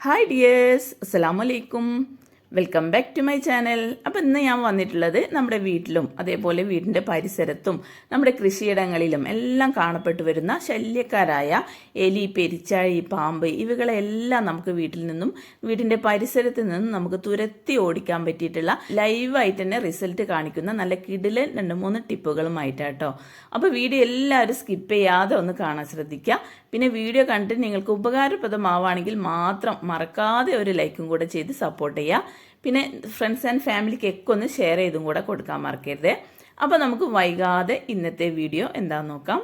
Hi dears അസ്സലാമു അലൈക്കും welcome back to my channel അപ്പോൾ ഇന്ന് ഞാൻ വന്നിട്ടുള്ളത് നമ്മുടെ വീട്ടിലും അതേപോലെ വീടിന്റെ പരിസരത്തും നമ്മുടെ കൃഷിയിടങ്ങളിലും എല്ലാം കാണപ്പെട്ടു വരുന്ന ശല്യക്കാരായ എലി പെരിച്ചാഴി പാമ്പ് ഇവകളെല്ലാം നമുക്ക് വീട്ടിൽ നിന്നും വീടിന്റെ പരിസരത്ത് നിന്നും നമുക്ക് തുരത്തി ഓടിക്കാൻ പറ്റിയിട്ടുള്ള ലൈവായിട്ട് തന്നെ റിസൾട്ട് കാണിക്കുന്ന നല്ല കിടിലൻ രണ്ട് മൂന്ന് ടിപ്പുകളുമായിട്ടാട്ടോ. അപ്പോൾ വീഡിയോ എല്ലാവരും സ്കിപ്പ് ചെയ്യാതെ ഒന്ന് കാണാൻ ശ്രദ്ധിക്കുക പിന്നെ വീഡിയോ കണ്ടിട്ട് നിങ്ങൾക്ക് ഉപകാരപ്രദമാവുകയാണെങ്കിൽ മാത്രം മറക്കാതെ ഒരു ലൈക്കും കൂടെ ചെയ്ത് സപ്പോർട്ട് ചെയ്യുക. പിന്നെ ഫ്രണ്ട്സ് ആൻഡ് ഫാമിലിക്കൊക്കെ ഒന്ന് ഷെയർ ചെയ്തും കൂടെ കൊടുക്കാൻ മറക്കരുത്. അപ്പോൾ നമുക്ക് വൈകാതെ ഇന്നത്തെ വീഡിയോ എന്താണെന്ന് നോക്കാം.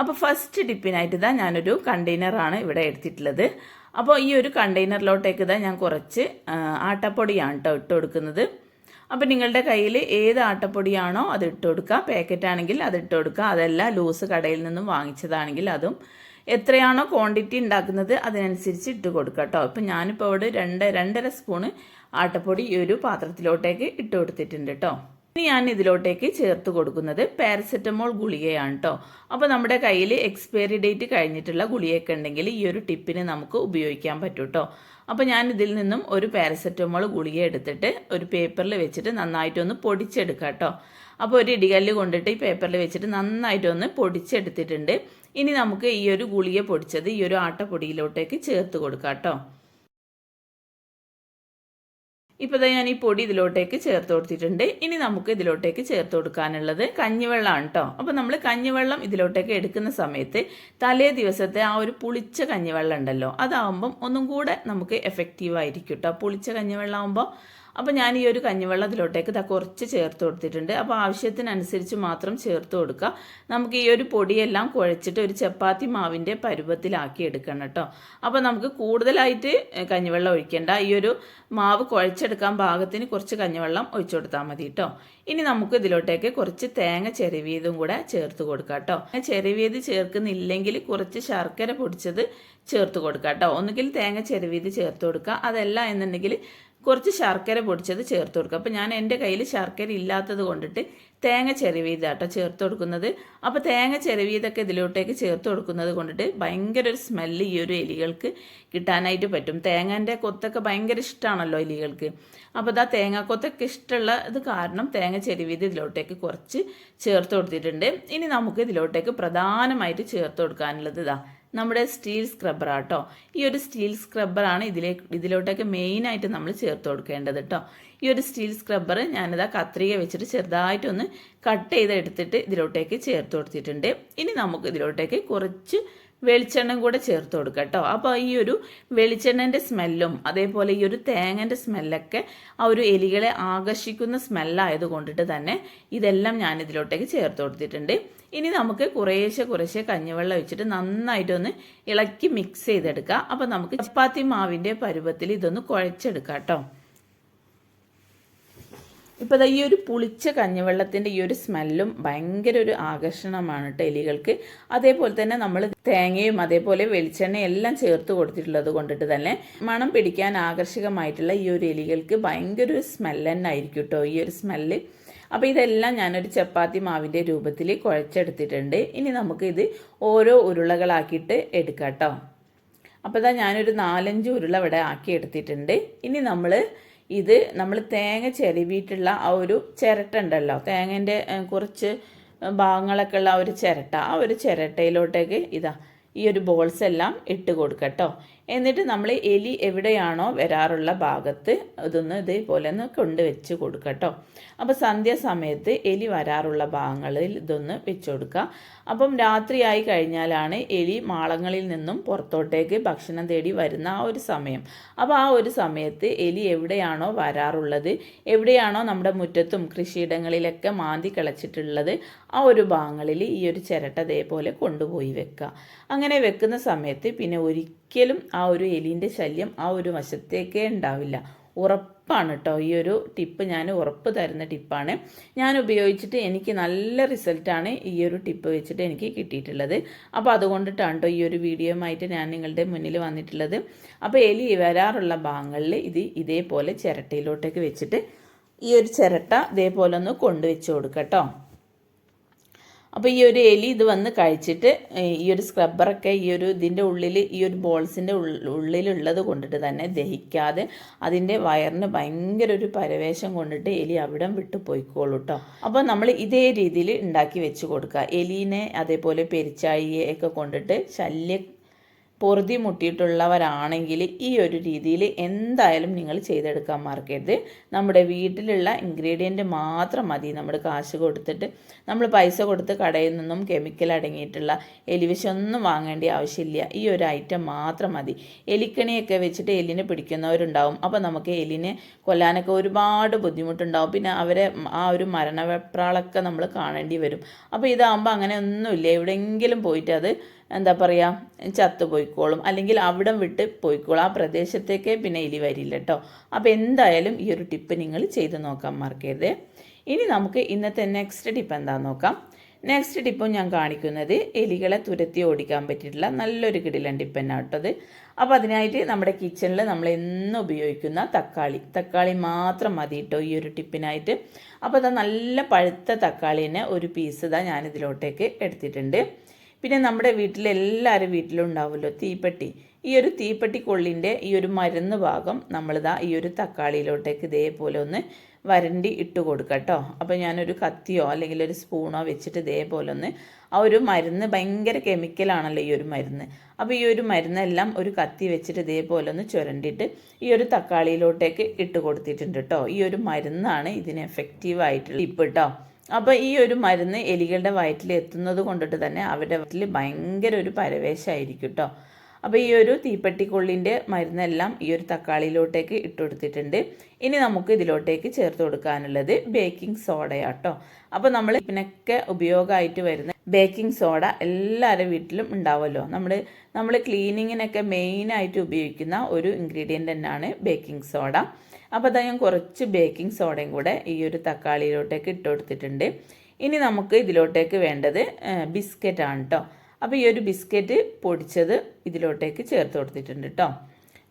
അപ്പോൾ ഫസ്റ്റ് ടിപ്പിനായിട്ട് ഇതാ ഞാനൊരു കണ്ടെയ്നറാണ് ഇവിടെ എടുത്തിട്ടുള്ളത്. അപ്പോൾ ഈ ഒരു കണ്ടെയ്നറിലോട്ടേക്ക് ഇതാ ഞാൻ കുറച്ച് ആട്ടപ്പൊടിയാണ് കേട്ടോ ഇട്ട് കൊടുക്കുന്നത്. അപ്പോൾ നിങ്ങളുടെ കയ്യിൽ ഏത് ആട്ടപ്പൊടിയാണോ അത് ഇട്ട് കൊടുക്കുക. പാക്കറ്റ് ആണെങ്കിൽ അത് ഇട്ട് കൊടുക്കുക. അതല്ല ലൂസ് കടയിൽ നിന്നും വാങ്ങിച്ചതാണെങ്കിൽ അതും. എത്രയാണോ ക്വാണ്ടിറ്റി ഉണ്ടാക്കുന്നത് അതിനനുസരിച്ച് ഇട്ട് കൊടുക്കുക കേട്ടോ ഇപ്പം ഞാനിപ്പോൾ ഇവിടെ രണ്ട് രണ്ടര സ്പൂണ് ആട്ടപ്പൊടി ഈ ഒരു പാത്രത്തിലോട്ടേക്ക് ഇട്ട് കൊടുത്തിട്ടുണ്ട് കേട്ടോ ഇനി ഞാൻ ഇതിലോട്ടേക്ക് ചേർത്ത് കൊടുക്കുന്നത് പാരസെറ്റമോൾ ഗുളികയാണ് കേട്ടോ അപ്പോൾ നമ്മുടെ കയ്യിൽ എക്സ്പയറി ഡേറ്റ് കഴിഞ്ഞിട്ടുള്ള ഗുളികയൊക്കെ ഉണ്ടെങ്കിൽ ഈ ഒരു ടിപ്പിന് നമുക്ക് ഉപയോഗിക്കാൻ പറ്റും കേട്ടോ അപ്പോൾ ഞാൻ ഇതിൽ നിന്നും ഒരു പാരസെറ്റമോൾ ഗുളിക എടുത്തിട്ട് ഒരു പേപ്പറിൽ വെച്ചിട്ട് നന്നായിട്ടൊന്ന് പൊടിച്ചെടുക്കാം കേട്ടോ അപ്പോൾ ഒരു ഇടികല്ല് കൊണ്ടിട്ട് ഈ പേപ്പറിൽ വെച്ചിട്ട് നന്നായിട്ടൊന്ന് പൊടിച്ചെടുത്തിട്ടുണ്ട്. ഇനി നമുക്ക് ഈ ഒരു ഗുളിക പൊടിച്ചത് ഈ ഒരു ആട്ടപ്പൊടിയിലോട്ടേക്ക് ചേർത്ത് കൊടുക്കാം കേട്ടോ. ഇപ്പോൾ ഞാൻ ഈ പൊടി ഇതിലോട്ടേക്ക് ചേർത്ത് കൊടുത്തിട്ടുണ്ട്. ഇനി നമുക്ക് ഇതിലോട്ടേക്ക് ചേർത്ത് കൊടുക്കാനുള്ളത് കഞ്ഞിവെള്ളമാണ് കേട്ടോ. അപ്പോൾ നമ്മൾ കഞ്ഞിവെള്ളം ഇതിലോട്ടേക്ക് എടുക്കുന്ന സമയത്ത് തലേ ദിവസത്തെ ആ ഒരു പുളിച്ച കഞ്ഞിവെള്ളം ഉണ്ടല്ലോ അതാവുമ്പം ഒന്നും കൂടെ നമുക്ക് എഫക്റ്റീവ് ആയിരിക്കും കേട്ടോ. പുളിച്ച കഞ്ഞിവെള്ളം ആകുമ്പോൾ അപ്പോൾ ഞാൻ ഈ ഒരു കഞ്ഞിവെള്ളത്തിലോട്ടേക്ക് ഇതാ കുറച്ച് ചേർത്ത് കൊടുത്തിട്ടുണ്ട്. അപ്പോൾ ആവശ്യത്തിനനുസരിച്ച് മാത്രം ചേർത്ത് കൊടുക്കുക. നമുക്ക് ഈ ഒരു പൊടിയെല്ലാം കുഴച്ചിട്ട് ഒരു ചപ്പാത്തി മാവിന്റെ പരുവത്തിലാക്കി എടുക്കണം കേട്ടോ. അപ്പോൾ നമുക്ക് കൂടുതലായിട്ട് കഞ്ഞിവെള്ളം ഒഴിക്കേണ്ട. ഈ ഒരു മാവ് കുഴച്ചെടുക്കാൻ ഭാഗത്തിന് കുറച്ച് കഞ്ഞിവെള്ളം ഒഴിച്ചു കൊടുത്താൽ മതി കേട്ടോ. ഇനി നമുക്ക് ഇതിലോട്ടേക്ക് കുറച്ച് തേങ്ങ ചെരുവിയതും കൂടെ ചേർത്ത് കൊടുക്കാം കേട്ടോ. ചെരുവിയത് ചേർക്കുന്നില്ലെങ്കിൽ കുറച്ച് ശർക്കര പൊടിച്ചത് ചേർത്ത് കൊടുക്കാം കേട്ടോ. ഒന്നുകിൽ തേങ്ങ ചെരുവിയത് ചേർത്ത് കൊടുക്കുക. അതല്ല എന്നുണ്ടെങ്കിൽ കുറച്ച് ശർക്കര പൊടിച്ചത് ചേർത്ത് കൊടുക്കുക. അപ്പോൾ ഞാൻ എന്റെ കയ്യിൽ ശർക്കര ഇല്ലാത്തത് കൊണ്ടിട്ട് തേങ്ങ ചെരുവിയതാട്ടോ ചേർത്ത് കൊടുക്കുന്നത്. അപ്പോൾ തേങ്ങ ചെരുവിയതൊക്കെ ഇതിലോട്ടേക്ക് ചേർത്ത് കൊടുക്കുന്നത് കൊണ്ടിട്ട് ഭയങ്കര ഒരു സ്മെല്ല് ഈ ഒരു എലികൾക്ക് കിട്ടാനായിട്ട് പറ്റും. തേങ്ങന്റെ കൊത്തൊക്കെ ഭയങ്കര ഇഷ്ടമാണല്ലോ എലികൾക്ക്. അപ്പോൾ ഇതാ തേങ്ങാക്കൊത്തൊക്കെ ഇഷ്ടമുള്ള ഇത് കാരണം തേങ്ങ ചെരുവീത് ഇതിലോട്ടേക്ക് കുറച്ച് ചേർത്ത് കൊടുത്തിട്ടുണ്ട്. ഇനി നമുക്ക് ഇതിലോട്ടേക്ക് പ്രധാനമായിട്ട് ചേർത്ത് കൊടുക്കാനുള്ളത് ഇതാ നമ്മുടെ സ്റ്റീൽ സ്ക്രബ്ബർ ആട്ടോ. ഈ ഒരു സ്റ്റീൽ സ്ക്രബ്ബറാണ് ഇതിലേ ഇതിലോട്ടൊക്കെ മെയിനായിട്ട് നമ്മൾ ചേർത്ത് കൊടുക്കേണ്ടത് കേട്ടോ ഈ ഒരു സ്റ്റീൽ സ്ക്രബ്ബർ ഞാനിതാ കത്രിക വെച്ചിട്ട് ചെറുതായിട്ടൊന്ന് കട്ട് ചെയ്ത് എടുത്തിട്ട് ഇതിലോട്ടേക്ക് ചേർത്ത് കൊടുത്തിട്ടുണ്ട്. ഇനി നമുക്ക് ഇതിലോട്ടേക്ക് കുറച്ച് വെളിച്ചെണ്ണ കൂടെ ചേർത്ത് കൊടുക്കുക കേട്ടോ. അപ്പോൾ ഈ ഒരു വെളിച്ചെണ്ണന്റെ സ്മെല്ലും അതേപോലെ ഈ ഒരു തേങ്ങന്റെ സ്മെല്ലൊക്കെ ആ ഒരു എലികളെ ആകർഷിക്കുന്ന സ്മെല്ലായത് കൊണ്ടിട്ട് തന്നെ ഇതെല്ലാം ഞാൻ ഇതിലോട്ടേക്ക് ചേർത്ത് കൊടുത്തിട്ടുണ്ട്. ഇനി നമുക്ക് കുറേശ്ശെ കുറേശ്ശെ കഞ്ഞിവെള്ളം വെച്ചിട്ട് നന്നായിട്ടൊന്ന് ഇളക്കി മിക്സ് ചെയ്തെടുക്കുക അപ്പോൾ നമുക്ക് ചപ്പാത്തി മാവിന്റെ പരുവത്തിൽ ഇതൊന്ന് കുഴച്ചെടുക്കാം കേട്ടോ. ഇപ്പോൾ ഈ ഒരു പുളിച്ച കഞ്ഞിവെള്ളത്തിന്റെ ഈ ഒരു സ്മെല്ലും ഭയങ്കര ഒരു ആകർഷണമാണ് കേട്ടോ എലികൾക്ക്. അതേപോലെ തന്നെ നമ്മൾ തേങ്ങയും അതേപോലെ വെളിച്ചെണ്ണയും എല്ലാം ചേർത്ത് കൊടുത്തിട്ടുള്ളത് കൊണ്ടിട്ട് തന്നെ മണം പിടിക്കാൻ ആകർഷകമായിട്ടുള്ള ഈ ഒരു എലികൾക്ക് ഭയങ്കര ഒരു സ്മെല്ല് തന്നെ ആയിരിക്കും കേട്ടോ ഈ ഒരു സ്മെല്ല്. അപ്പോൾ ഇതെല്ലാം ഞാനൊരു ചപ്പാത്തി മാവിന്റെ രൂപത്തിൽ കുഴച്ചെടുത്തിട്ടുണ്ട്. ഇനി നമുക്ക് ഇത് ഓരോ ഉരുളകളാക്കിയിട്ട് എടുക്കാം കേട്ടോ അപ്പോൾ ഇതാ ഞാനൊരു നാലഞ്ച് ഉരുള ഇവിടെ ആക്കി എടുത്തിട്ടുണ്ട് ഇനി നമ്മൾ ഇത് നമ്മൾ തേങ്ങ ചെരുവിയിട്ടുള്ള ആ ഒരു ചിരട്ട ഉണ്ടല്ലോ തേങ്ങന്റെ കുറച്ച് ഭാഗങ്ങളൊക്കെ ഉള്ള ആ ഒരു ചിരട്ട. ആ ഒരു ചിരട്ടയിലോട്ടേക്ക് ഇതാ ഈ ഒരു ബോൾസ് എല്ലാം ഇട്ട് കൊടുക്കട്ടോ. എന്നിട്ട് നമ്മൾ എലി എവിടെയാണോ വരാറുള്ള ഭാഗത്ത് അതൊന്ന് ഇതേപോലെ ഒന്ന് കൊണ്ടുവച്ച് കൊടുക്കട്ടോ അപ്പോൾ സന്ധ്യാസമയത്ത് എലി വരാറുള്ള ഭാഗങ്ങളിൽ ഇതൊന്ന് വെച്ച് കൊടുക്കുക അപ്പം രാത്രിയായി കഴിഞ്ഞാലാണ് എലി മാളങ്ങളിൽ നിന്നും പുറത്തോട്ടേക്ക് ഭക്ഷണം തേടി വരുന്ന ആ ഒരു സമയം. അപ്പോൾ ആ ഒരു സമയത്ത് എലി എവിടെയാണോ വരാറുള്ളത് എവിടെയാണോ നമ്മുടെ മുറ്റത്തും കൃഷിയിടങ്ങളിലൊക്കെ മാന്തി കിളച്ചിട്ടുള്ളത് ആ ഒരു ഭാഗങ്ങളിൽ ഈ ഒരു ചിരട്ട ഇതേപോലെ കൊണ്ടുപോയി വെക്കുക അങ്ങനെ വെക്കുന്ന സമയത്ത് പിന്നെ ഒരിക്കലും ആ ഒരു എലിന്റെ ശല്യം ആ ഒരു വശത്തേക്കേ ഉണ്ടാവില്ല. ഉറപ്പാണ് കേട്ടോ ഈ ഒരു ടിപ്പ് ഞാൻ ഉറപ്പ് തരുന്ന ടിപ്പാണ്. ഞാൻ ഉപയോഗിച്ചിട്ട് എനിക്ക് നല്ല റിസൾട്ടാണ് ഈ ഒരു ടിപ്പ് വെച്ചിട്ട് എനിക്ക് കിട്ടിയിട്ടുള്ളത്. അപ്പോൾ അതുകൊണ്ടിട്ടാണ് കേട്ടോ ഈ ഒരു വീഡിയോയുമായിട്ട് ഞാൻ നിങ്ങളുടെ മുന്നിൽ വന്നിട്ടുള്ളത്. അപ്പോൾ എലി വരാറുള്ള ഭാഗങ്ങളിൽ ഇത് ഇതേപോലെ ചിരട്ടയിലോട്ടേക്ക് വെച്ചിട്ട് ഈ ഒരു ചിരട്ട ഇതേപോലെ ഒന്ന് കൊണ്ടുവച്ച് കൊടുക്കാം കേട്ടോ അപ്പോൾ ഈ ഒരു എലി ഇത് വന്ന് കഴിച്ചിട്ട് ഈ ഒരു സ്ക്രബ്ബറൊക്കെ ഈ ഒരു ഇതിന്റെ ഉള്ളിൽ ഈ ഒരു ബോൾസിന്റെ ഉള്ളിലുള്ളത് കൊണ്ടിട്ട് തന്നെ ദഹിക്കാതെ അതിന്റെ വയറിന് ഭയങ്കര ഒരു പരവേശം കൊണ്ടിട്ട് എലി അവിടം വിട്ട് പോയിക്കോളൂ കേട്ടോ അപ്പോൾ നമ്മൾ ഇതേ രീതിയിൽ ഉണ്ടാക്കി വെച്ച് കൊടുക്കുക. എലീനെ അതേപോലെ പെരിച്ചാഴിയെ ഒക്കെ കൊണ്ടിട്ട് ശല്യ പൊറുതി മുട്ടിയിട്ടുള്ളവരാണെങ്കിൽ ഈ ഒരു രീതിയിൽ എന്തായാലും നിങ്ങൾ ചെയ്തെടുക്കാൻ മറക്കരുത്. നമ്മുടെ വീട്ടിലുള്ള ഇൻഗ്രീഡിയന്റ് മാത്രം മതി. നമ്മൾ കാശ് കൊടുത്തിട്ട് നമ്മൾ പൈസ കൊടുത്ത് കടയിൽ നിന്നും കെമിക്കൽ അടങ്ങിയിട്ടുള്ള എലിവിശൊന്നും വാങ്ങേണ്ട ആവശ്യമില്ല. ഈ ഒരു ഐറ്റം മാത്രം മതി. എലിക്കണിയൊക്കെ വെച്ചിട്ട് എലിനെ പിടിക്കുന്നവരുണ്ടാവും. അപ്പോൾ നമുക്ക് എലിനെ കൊല്ലാനൊക്കെ ഒരുപാട് ബുദ്ധിമുട്ടുണ്ടാവും. പിന്നെ അവരെ ആ ഒരു മരണവെപ്രാളൊക്കെ നമ്മൾ കാണേണ്ടി വരും. അപ്പോൾ ഇതാകുമ്പോൾ അങ്ങനെ ഒന്നുമില്ല. എവിടെയെങ്കിലും പോയിട്ട് അത് എന്താ പറയുക ചത്തു പോയിക്കോളും. അല്ലെങ്കിൽ അവിടം വിട്ട് പോയിക്കോളും. ആ പ്രദേശത്തേക്ക് പിന്നെ എലി വരില്ല കേട്ടോ അപ്പോൾ എന്തായാലും ഈ ഒരു ടിപ്പ് നിങ്ങൾ ചെയ്ത് നോക്കാൻ മറക്കരുത്. ഇനി നമുക്ക് ഇന്നത്തെ നെക്സ്റ്റ് ടിപ്പ് എന്താണെന്ന് നോക്കാം. നെക്സ്റ്റ് ടിപ്പും ഞാൻ കാണിക്കുന്നത് എലികളെ തുരത്തി ഓടിക്കാൻ പറ്റിയിട്ടുള്ള നല്ലൊരു കിടിലൻ ടിപ്പ് തന്നെ കേട്ടത് അപ്പോൾ അതിനായിട്ട് നമ്മുടെ കിച്ചണിൽ നമ്മൾ എന്നും ഉപയോഗിക്കുന്ന തക്കാളി. തക്കാളി മാത്രം മതി കേട്ടോ ഈ ഒരു ടിപ്പിനായിട്ട്. അപ്പോൾ അത് നല്ല പഴുത്ത തക്കാളിനെ ഒരു പീസ് ഇതാ ഞാനിതിലോട്ടേക്ക് എടുത്തിട്ടുണ്ട്. പിന്നെ നമ്മുടെ വീട്ടിൽ എല്ലാവരും വീട്ടിലും ഉണ്ടാവുമല്ലോ തീപ്പെട്ടി. ഈ ഒരു തീപ്പെട്ടി കൊള്ളിന്റെ ഈ ഒരു മരുന്ന് ഭാഗം നമ്മളിതാ ഈ ഒരു തക്കാളിയിലോട്ടേക്ക് ഇതേപോലെ ഒന്ന് വരണ്ടി ഇട്ട് കൊടുക്കുക കേട്ടോ. അപ്പോൾ ഞാനൊരു കത്തിയോ അല്ലെങ്കിൽ ഒരു സ്പൂണോ വെച്ചിട്ട് ഇതേപോലെ ഒന്ന് ആ ഒരു മരുന്ന് ഭയങ്കര കെമിക്കലാണല്ലോ ഈ ഒരു മരുന്ന്. അപ്പോൾ ഈ ഒരു മരുന്നെല്ലാം ഒരു കത്തി വെച്ചിട്ട് ഇതേപോലെ ഒന്ന് ചുരണ്ടിയിട്ട് ഈ ഒരു തക്കാളിയിലോട്ടേക്ക് ഇട്ട് കൊടുത്തിട്ടുണ്ട് കേട്ടോ. ഈ ഒരു മരുന്നാണ് ഇതിന് എഫക്റ്റീവ് ആയിട്ടുള്ള ഇപ്പം കേട്ടോ. അപ്പോൾ ഈ ഒരു മരുന്ന് എലികളുടെ വയറ്റിൽ എത്തുന്നത് കൊണ്ടിട്ട് തന്നെ അവരുടെ വയറ്റിൽ ഭയങ്കര ഒരു പരവേശമായിരിക്കും കേട്ടോ അപ്പോൾ ഈ ഒരു തീപ്പെട്ടിക്കൊള്ളിന്റെ മരുന്നെല്ലാം ഈ ഒരു തക്കാളിയിലോട്ടേക്ക് ഇട്ട് കൊടുത്തിട്ടുണ്ട്. ഇനി നമുക്ക് ഇതിലോട്ടേക്ക് ചേർത്ത് കൊടുക്കാനുള്ളത് ബേക്കിംഗ് സോഡയാട്ടോ അപ്പോൾ നമ്മൾ ഇതിനൊക്കെ ഉപയോഗമായിട്ട് വരുന്ന ബേക്കിംഗ് സോഡ എല്ലാവരുടെ വീട്ടിലും ഉണ്ടാവുമല്ലോ. നമ്മൾ നമ്മൾ ക്ലീനിങ്ങിനൊക്കെ മെയിനായിട്ട് ഉപയോഗിക്കുന്ന ഒരു ഇൻഗ്രീഡിയന്റ് തന്നെയാണ് ബേക്കിംഗ് സോഡ. അപ്പോൾ അതാ ഞാൻ കുറച്ച് ബേക്കിംഗ് സോഡയും കൂടെ ഈ ഒരു തക്കാളിയിലോട്ടേക്ക് ഇട്ട് കൊടുത്തിട്ടുണ്ട്. ഇനി നമുക്ക് ഇതിലോട്ടേക്ക് വേണ്ടത് ബിസ്ക്കറ്റ് ആണ് കേട്ടോ അപ്പോൾ ഈ ഒരു ബിസ്ക്കറ്റ് പൊടിച്ചത് ഇതിലോട്ടേക്ക് ചേർത്ത് കൊടുത്തിട്ടുണ്ട് കേട്ടോ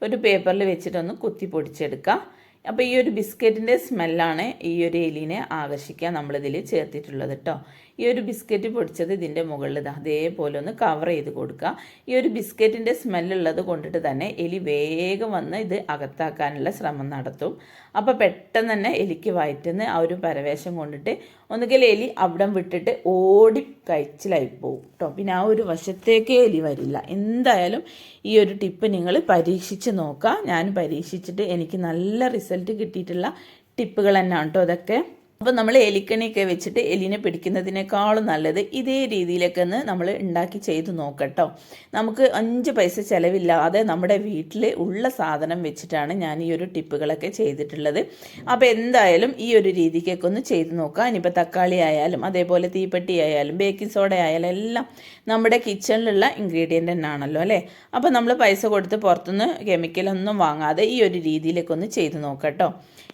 ഒരു പേപ്പറിൽ വെച്ചിട്ടൊന്ന് കുത്തി പൊടിച്ചെടുക്കാം. അപ്പോൾ ഈ ഒരു ബിസ്ക്കറ്റിന്റെ സ്മെല്ലാണ് ഈ ഒരു എലിനെ ആകർഷിക്കാൻ നമ്മളിതിൽ ചേർത്തിട്ടുള്ളത് കേട്ടോ ഈ ഒരു ബിസ്ക്കറ്റ് പൊടിച്ചത് ഇതിന്റെ മുകളിൽ ഇതാ. അതേപോലെ ഒന്ന് കവർ ചെയ്ത് കൊടുക്കുക. ഈ ഒരു ബിസ്ക്കറ്റിന്റെ സ്മെല്ലുള്ളത് കൊണ്ടിട്ട് തന്നെ എലി വേഗം വന്ന് ഇത് അകത്താക്കാനുള്ള ശ്രമം നടത്തും. അപ്പോൾ പെട്ടെന്ന് തന്നെ എലിക്ക് വയറ്റുന്ന ആ ഒരു പരവേശം കൊണ്ടിട്ട് ഒന്നുകിൽ എലി അവിടം വിട്ടിട്ട് ഓടി കഴിച്ചിലായി പോകും കേട്ടോ പിന്നെ ആ ഒരു വശത്തേക്കേ എലി വരില്ല. എന്തായാലും ഈ ഒരു ടിപ്പ് നിങ്ങൾ പരീക്ഷിച്ച് നോക്കുക. ഞാൻ പരീക്ഷിച്ചിട്ട് എനിക്ക് നല്ല റിസൾട്ട് കിട്ടിയിട്ടുള്ള ടിപ്പുകൾ തന്നെയാണ് കേട്ടോ അതൊക്കെ അപ്പോൾ നമ്മൾ എലിക്കണിയൊക്കെ വെച്ചിട്ട് എലിനെ പിടിക്കുന്നതിനേക്കാളും നല്ലത് ഇതേ രീതിയിലൊക്കെ ഒന്ന് നമ്മൾ ഉണ്ടാക്കി ചെയ്ത് നോക്കട്ടോ. നമുക്ക് അഞ്ച് പൈസ ചിലവില്ലാതെ നമ്മുടെ വീട്ടിൽ ഉള്ള സാധനം വെച്ചിട്ടാണ് ഞാൻ ഈ ഒരു ടിപ്പുകളൊക്കെ ചെയ്തിട്ടുള്ളത്. അപ്പോൾ എന്തായാലും ഈ ഒരു രീതിക്കൊക്കെ ഒന്ന് ചെയ്ത് നോക്കാം. ഇനിയിപ്പോൾ തക്കാളി ആയാലും അതേപോലെ തീപ്പെട്ടി ആയാലും ബേക്കിംഗ് സോഡ ആയാലും എല്ലാം നമ്മുടെ കിച്ചണിലുള്ള ഇൻഗ്രീഡിയന്റ് തന്നെയാണല്ലോ അല്ലേ? അപ്പോൾ നമ്മൾ പൈസ കൊടുത്ത് പുറത്തുനിന്ന് കെമിക്കലൊന്നും വാങ്ങാതെ ഈ ഒരു രീതിയിലൊക്കെ ഒന്ന് ചെയ്ത് നോക്കട്ടോ.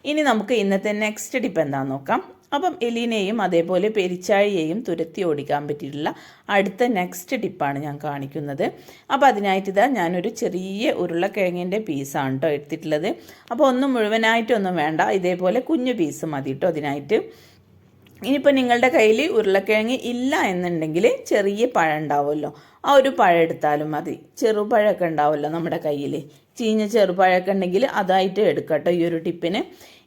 ഇനി നമുക്ക് ഇന്നത്തെ നെക്സ്റ്റ് ടിപ്പ് എന്താണെന്ന് നോക്കാം. അപ്പം എലീനെയും അതേപോലെ പെരിച്ചാഴിയെയും തുരത്തി ഓടിക്കാൻ പറ്റിയിട്ടുള്ള അടുത്ത നെക്സ്റ്റ് ടിപ്പാണ് ഞാൻ കാണിക്കുന്നത്. അപ്പോൾ അതിനായിട്ട് ഇതാ ഞാനൊരു ചെറിയ ഉരുളക്കിഴങ്ങിന്റെ പീസാണ് കേട്ടോ എടുത്തിട്ടുള്ളത്. അപ്പോൾ ഒന്നും മുഴുവനായിട്ടൊന്നും വേണ്ട. ഇതേപോലെ കുഞ്ഞു പീസ് മതി കേട്ടോ അതിനായിട്ട്. ഇനിയിപ്പോൾ നിങ്ങളുടെ കയ്യിൽ ഉരുളക്കിഴങ്ങ് ഇല്ല എന്നുണ്ടെങ്കിൽ ചെറിയ പഴം ഉണ്ടാവുമല്ലോ. ആ ഒരു പഴം എടുത്താലും മതി. ചെറുപഴമൊക്കെ ഉണ്ടാവുമല്ലോ നമ്മുടെ കയ്യിൽ ചീഞ്ഞ ചെറുപഴമൊക്കെ ഉണ്ടെങ്കിൽ അതായിട്ട് എടുക്കട്ടോ ഈ ഒരു ടിപ്പിന്.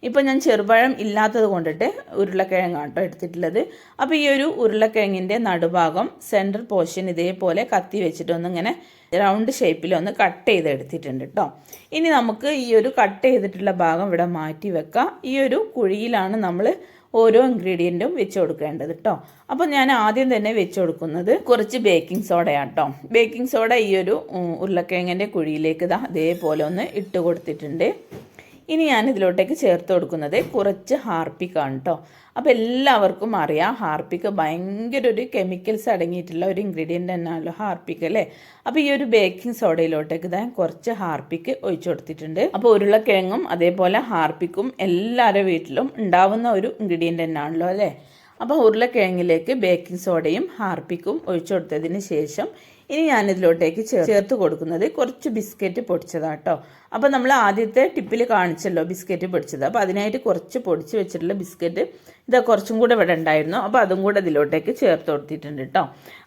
ഇപ്പോൾ ഞാൻ ചെറുപഴം ഇല്ലാത്തത് കൊണ്ടിട്ട് ഉരുളക്കിഴങ്ങ് കേട്ടോ എടുത്തിട്ടുള്ളത്. അപ്പോൾ ഈ ഒരു ഉരുളക്കിഴങ്ങിന്റെ നടുഭാഗം സെന്റർ പോർഷൻ ഇതേപോലെ കത്തി വെച്ചിട്ടൊന്ന് ഇങ്ങനെ റൗണ്ട് ഷേപ്പിലൊന്ന് കട്ട് ചെയ്ത് എടുത്തിട്ടുണ്ട് കേട്ടോ ഇനി നമുക്ക് ഈ ഒരു കട്ട് ചെയ്തിട്ടുള്ള ഭാഗം ഇവിടെ മാറ്റി വെക്കാം. ഈ ഒരു കുഴിയിലാണ് നമ്മൾ ഓരോ ഇൻഗ്രീഡിയന്റും വെച്ച് കൊടുക്കേണ്ടത് കേട്ടോ അപ്പോൾ ഞാൻ ആദ്യം തന്നെ വെച്ച് കൊടുക്കുന്നത് കുറച്ച് ബേക്കിംഗ് സോഡയാണ് കേട്ടോ ബേക്കിംഗ് സോഡ ഈ ഒരു ഉരുളക്കിഴങ്ങിന്റെ കുഴിയിലേക്ക് ഇതാ അതേപോലെ ഒന്ന് ഇട്ട് കൊടുത്തിട്ടുണ്ട്. ഇനി ഞാൻ ഇതിലോട്ടേക്ക് ചേർത്ത് കൊടുക്കുന്നത് കുറച്ച് ഹാർപ്പിക്കാണ് കേട്ടോ അപ്പോൾ എല്ലാവർക്കും അറിയാം ഹാർപ്പിക്ക് ഭയങ്കര ഒരു കെമിക്കൽസ് അടങ്ങിയിട്ടുള്ള ഒരു ഇൻഗ്രീഡിയന്റ് തന്നെയാണല്ലോ ഹാർപ്പിക്ക് അല്ലേ? അപ്പോൾ ഈ ഒരു ബേക്കിംഗ് സോഡയിലോട്ടേക്ക് ഞാൻ കുറച്ച് ഹാർപ്പിക്ക് ഒഴിച്ചു കൊടുത്തിട്ടുണ്ട്. അപ്പോൾ ഉരുളക്കിഴങ്ങും അതേപോലെ ഹാർപ്പിക്കും എല്ലാവരുടെ വീട്ടിലും ഉണ്ടാവുന്ന ഒരു ഇൻഗ്രീഡിയന്റ് തന്നെയാണല്ലോ അല്ലേ? അപ്പോൾ ഉരുളക്കിഴങ്ങിലേക്ക് ബേക്കിംഗ് സോഡയും ഹാർപ്പിക്കും ഒഴിച്ചു കൊടുത്തതിന് ശേഷം ഇനി ഞാനിതിലോട്ടേക്ക് ചേർത്ത് കൊടുക്കുന്നത് കുറച്ച് ബിസ്ക്കറ്റ് പൊടിച്ചതാണ് കേട്ടോ അപ്പോൾ നമ്മൾ ആദ്യത്തെ ടിപ്പിൽ കാണിച്ചല്ലോ ബിസ്ക്കറ്റ് പൊടിച്ചത്. അപ്പോൾ അതിനായിട്ട് കുറച്ച് പൊടിച്ച് വെച്ചിട്ടുള്ള ബിസ്ക്കറ്റ് ഇതാ കുറച്ചും കൂടെ ഇവിടെ ഉണ്ടായിരുന്നു. അപ്പോൾ അതും കൂടെ ഇതിലോട്ടേക്ക് ചേർത്ത് കൊടുത്തിട്ടുണ്ട് കേട്ടോ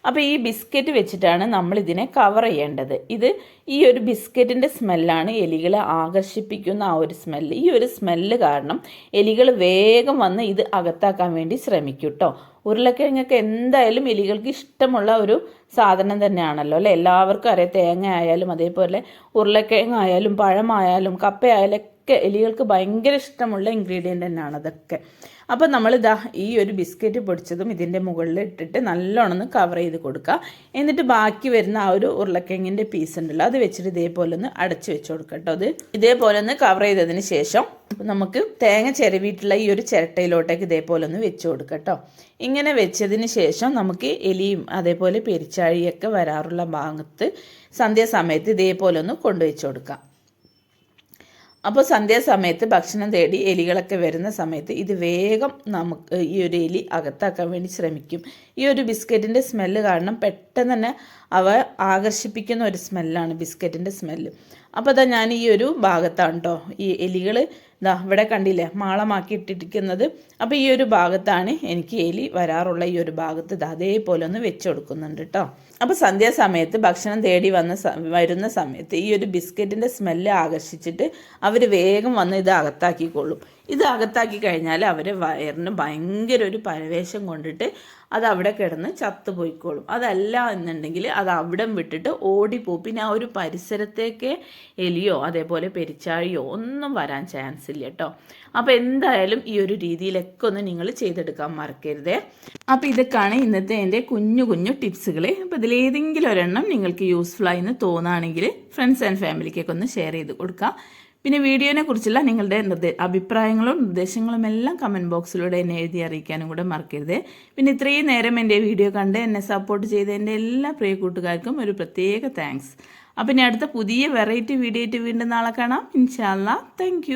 അപ്പോൾ ഈ ബിസ്ക്കറ്റ് വെച്ചിട്ടാണ് നമ്മൾ ഇതിനെ കവർ ചെയ്യേണ്ടത്. ഇത് ഈ ഒരു ബിസ്ക്കറ്റിന്റെ സ്മെല്ലാണ് എലികളെ ആകർഷിപ്പിക്കുന്ന ആ ഒരു സ്മെല്ല്. ഈ ഒരു സ്മെല്ല് കാരണം എലികൾ വേഗം വന്ന് ഇത് അകത്താക്കാൻ വേണ്ടി ശ്രമിക്കും കേട്ടോ ഉരുളക്കിഴങ്ങൊക്കെ എന്തായാലും എലികൾക്ക് ഇഷ്ടമുള്ള ഒരു സാധനം തന്നെയാണല്ലോ അല്ലേ? എല്ലാവർക്കും അറിയാം തേങ്ങ ആയാലും അതേപോലെ ഉരുളക്കിഴങ്ങായാലും പഴമായാലും കപ്പയായാലും ഒക്കെ എലികൾക്ക് ഭയങ്കര ഇഷ്ടമുള്ള ഇൻഗ്രീഡിയന്റ് തന്നെയാണ് അതൊക്കെ. അപ്പോൾ നമ്മൾ ഇതാ ഈ ഒരു ബിസ്ക്കറ്റ് പൊടിച്ചതും ഇതിന്റെ മുകളിൽ ഇട്ടിട്ട് നല്ലോണം കവർ ചെയ്ത് കൊടുക്കുക എന്നിട്ട് ബാക്കി വരുന്ന ആ ഒരു ഉരുളക്കിഴങ്ങിന്റെ പീസ് ഉണ്ടല്ലോ അത് വെച്ചിട്ട് ഇതേപോലെ ഒന്ന് അടച്ച് വെച്ച് കൊടുക്കുക കേട്ടോ അത്. ഇതേപോലെ ഒന്ന് കവർ ചെയ്തതിന് ശേഷം നമുക്ക് തേങ്ങ ചിരവിയിട്ടുള്ള ഈ ഒരു ചിരട്ടയിലോട്ടേക്ക് ഇതേപോലെ ഒന്ന് വെച്ച് കൊടുക്കുക കേട്ടോ. ഇങ്ങനെ വെച്ചതിന് ശേഷം നമുക്ക് എലിയും അതേപോലെ പെരിച്ചാഴിയൊക്കെ വരാറുള്ള ഭാഗത്ത് സന്ധ്യാസമയത്ത് ഇതേപോലെ ഒന്ന് കൊണ്ടുവച്ച് കൊടുക്കാം. അപ്പോൾ സന്ധ്യാസമയത്ത് ഭക്ഷണം തേടി എലികളൊക്കെ വരുന്ന സമയത്ത് ഇത് വേഗം നമുക്ക് ഈ ഒരു എലി അകത്താക്കാൻ വേണ്ടി ശ്രമിക്കും. ഈ ഒരു ബിസ്ക്കറ്റിന്റെ സ്മെല്ല് കാരണം പെട്ടെന്ന് തന്നെ അവ ആകർഷിപ്പിക്കുന്ന ഒരു സ്മെല്ലാണ് ബിസ്ക്കറ്റിന്റെ സ്മെല്ല് അപ്പോൾ അതാ ഞാൻ ഈ ഒരു ഭാഗത്താണ് കേട്ടോ ഈ എലികൾ ഇതാ ഇവിടെ കണ്ടില്ലേ മാളമാക്കി ഇട്ടിരിക്കുന്നത്. അപ്പോൾ ഈ ഒരു ഭാഗത്താണ് എനിക്ക് എലി വരാറുള്ള ഈ ഒരു ഭാഗത്ത് ഇത് അതേപോലെ ഒന്ന് വെച്ച് കൊടുക്കുന്നുണ്ട് കേട്ടോ അപ്പോൾ സന്ധ്യാസമയത്ത് ഭക്ഷണം തേടി വന്ന വരുന്ന സമയത്ത് ഈ ഒരു ബിസ്ക്കറ്റിന്റെ സ്മെല്ല് ആകർഷിച്ചിട്ട് അവർ വേഗം വന്ന് ഇത് അകത്താക്കിക്കൊള്ളും. ഇത് അകത്താക്കി കഴിഞ്ഞാൽ അവരെ വയറിന് ഭയങ്കര ഒരു പരവേശം കൊണ്ടിട്ട് അത് അവിടെ കിടന്ന് ചത്തുപോയിക്കോളും അതല്ല എന്നുണ്ടെങ്കിൽ അത് അവിടെ വിട്ടിട്ട് ഓടിപ്പോവും. പിന്നെ ആ ഒരു പരിസരത്തേക്ക് എലിയോ അതേപോലെ പെരിച്ചാഴിയോ ഒന്നും വരാൻ ചാൻസ് ഇല്ല കേട്ടോ അപ്പോൾ എന്തായാലും ഈ ഒരു രീതിയിലൊക്കെ ഒന്ന് നിങ്ങൾ ചെയ്തെടുക്കാൻ മറക്കരുതേ. അപ്പോൾ ഇതൊക്കെയാണ് ഇന്നത്തെ എന്റെ കുഞ്ഞു കുഞ്ഞു ടിപ്സുകൾ അപ്പോൾ ഇതിലേതെങ്കിലും ഒരെണ്ണം നിങ്ങൾക്ക് യൂസ്ഫുൾ ആയി എന്ന് തോന്നുകയാണെങ്കിൽ ഫ്രണ്ട്സ് ആൻഡ് ഫാമിലിക്കൊക്കെ ഒന്ന് ഷെയർ ചെയ്ത് കൊടുക്കുക പിന്നെ വീഡിയോനെ കുറിച്ചുള്ള നിങ്ങളുടെ നിർദ്ദേ അഭിപ്രായങ്ങളും നിർദ്ദേശങ്ങളും എല്ലാം കമന്റ് ബോക്സിലൂടെ എന്നെ എഴുതി അറിയിക്കാനും കൂടെ മറക്കരുത്. പിന്നെ ഇത്രയും നേരം എന്റെ വീഡിയോ കണ്ട് എന്നെ സപ്പോർട്ട് ചെയ്ത എന്റെ എല്ലാ പ്രിയ കൂട്ടുകാർക്കും ഒരു പ്രത്യേക താങ്ക്സ് അപ്പം ഇനി അടുത്ത പുതിയ വെറൈറ്റി വീഡിയോ ആയിട്ട് വീണ്ടും നാളെ കാണാം. ഇൻഷാല്ല താങ്ക്